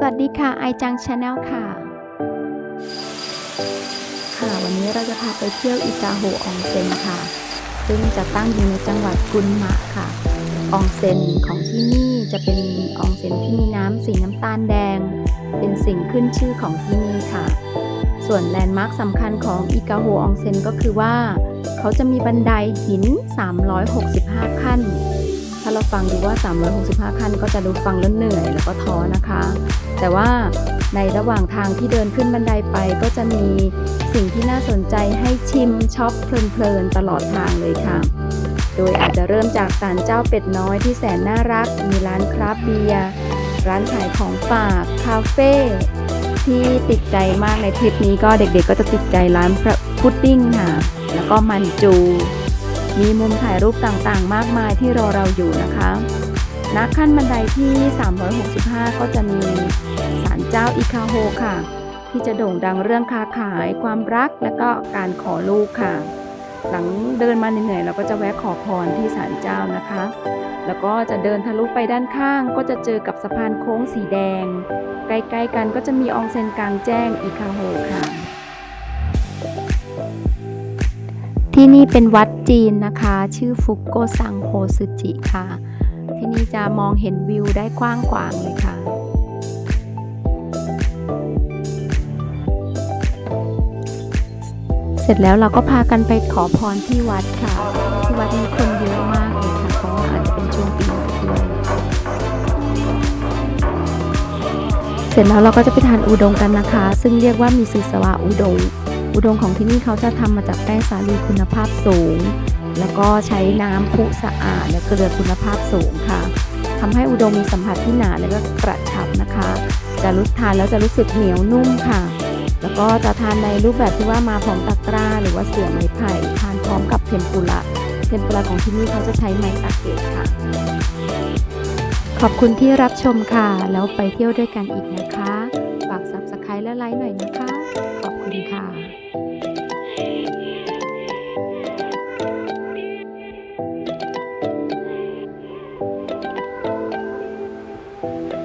สวัสดีค่ะไอจังชาแนลค่ะ ค่ะ วันนี้เราจะพาไปเที่ยวอิกาโฮอองเซ็นค่ะ ซึ่งจะตั้งอยู่ในจังหวัดกุนมะค่ะ อองเซ็นของที่นี่จะเป็นอองเซ็นที่มีน้ำสีน้ำตาลแดง เป็นสิ่งขึ้นชื่อของที่นี่ค่ะ ส่วนแลนด์มาร์คสำคัญของอิกาโฮอองเซ็นก็คือว่า เขาจะมีบันไดหิน 365 ขั้นาเราฟังดูว่า 365 ขั้นก็จะดูฟังแล้วเหนื่อยแล้วก็ท้อนะคะ แต่ว่าในระหว่างทางที่เดินขึ้นบันไดไปก็จะมีสิ่งที่น่าสนใจให้ชิมช็อปเพลินๆตลอดทางเลยค่ะ โดยอาจจะเริ่มจากศาลเจ้าเป็ดน้อยที่แสนน่ารัก มีร้านคราฟต์เบียร์ร้านขายของฝากคาเฟ่ที่ติดใจมากในทริปนี้ก็เด็กๆก็จะติดใจร้านพุดดิ้งค่ะ แล้วก็มันจู มีมุมถ่ายรูปต่างๆ มากมายที่รอเราอยู่นะคะณขั้นบันไดที่ 365 ก็จะมีศาลเจ้าอิคาโฮค่ะ ที่จะโด่งดังเรื่องค้าขาย ความรักและก็การขอลูกค่ะ หลังเดินมาเหนื่อยๆเราก็จะแวะขอพรที่ศาลเจ้านะคะ แล้วก็จะเดินทะลุไปด้านข้าง ก็จะเจอกับสะพานโค้งสีแดง ใกล้ๆกันก็จะมีองเซนกลางแจ้งอิคาโฮค่ะ ที่นี่เป็นวัดจีนนะคะ ชื่อฟุกโกซังโฮซึจิค่ะ ที่นี่จะมองเห็นวิวได้กว้างขวางเลยค่ะ เสร็จแล้วเราก็พากันไปขอพรที่วัดค่ะ ที่วัดมีคนเยอะมากเลยค่ะเพราะว่าอาจจะเป็นช่วงปีใหม่ด้วยเสร็จแล้วเราก็จะไปทานอุด้งกันนะคะ ซึ่งเรียกว่ามีซึสวะอุด้ง อุดงของที่นี่เขาจะทำมาจากแป้งสาลีคุณภาพสูง แล้วก็ใช้น้ำพุสะอาดและเกลือคุณภาพสูงค่ะทำให้อุดงมีสัมผัสที่หนาและก็กระชับนะคะ จะรู้ทานแล้วจะรู้สึกเหนียวนุ่มค่ะ แล้วก็จะทานในรูปแบบที่ว่ามาพร้อมตะกร้า หรือว่าเสื่อไม้ไผ่ทานพร้อมกับเทมปุระเทมปุระของที่นี่เขาจะใช้ไม้ตะเกียบค่ะ ขอบคุณที่รับชมค่ะ แล้วไปเที่ยวด้วยกันอีกนะคะ ฝาก subscribe และไลค์หน่อยนะคะ 对。